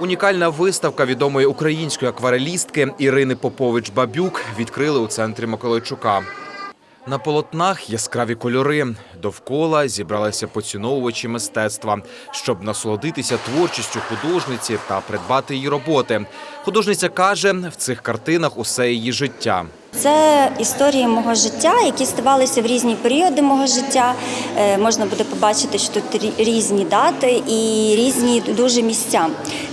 Унікальна виставка відомої української акварелістки Ірини Попович Бабюк відкрили у центрі Миколайчука. На полотнах яскраві кольори. Довкола зібралися поціновувачі мистецтва, щоб насолодитися творчістю художниці та придбати її роботи. Художниця каже, в цих картинах усе її життя. Це історії мого життя, які ставалися в різні періоди мого життя. Е, Можна буде побачити, що тут різні дати і різні дуже місця.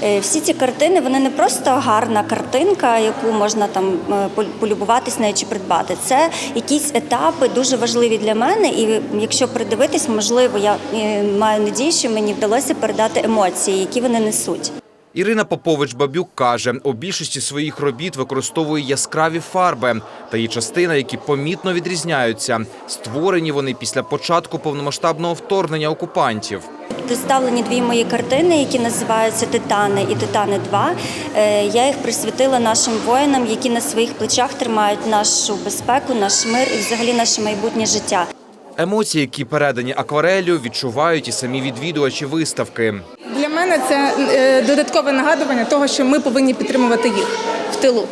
Е, Всі ці картини вони не просто гарна картинка, яку можна там е, пол- полюбуватись нею чи придбати. Це якісь етапи дуже важливі для мене. І якщо придивитись, можливо, я маю надію, що мені вдалося передати емоції, які вони несуть. Ірина Попович Бабюк каже, у більшості своїх робіт використовує яскраві фарби та є частина, які помітно відрізняються. Створені вони після початку повномасштабного вторгнення окупантів. Представлені дві мої картини, які називаються Титани і Титани 2. Е, Я їх присвятила нашим воїнам, які на своїх плечах тримають нашу безпеку, наш мир і взагалі наше майбутнє життя. Емоції, які передані акварелю, відчувають і самі відвідувачі виставки. Для мене це е, додаткове нагадування того, що ми повинні підтримувати їх в тилу.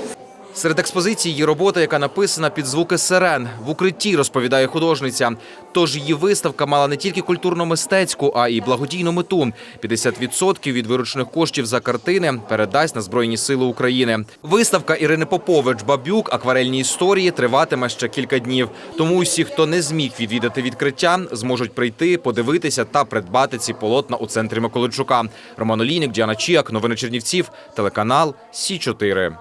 Серед експозицій є робота, яка написана під звуки сирен в укритті, розповідає художниця. Тож її виставка мала не тільки культурно-мистецьку, а й благодійну мету. 50% від виручених коштів за картини передасть на Збройні Сили України. Виставка Ірини Попович Бабюк акварельні історії триватиме ще кілька днів. Тому усі, хто не зміг відвідати відкриття, зможуть прийти, подивитися та придбати ці полотна у центрі Миколайчука. Роман Олійник, Діана Чіак, новини Чернівців, телеканал Сі 4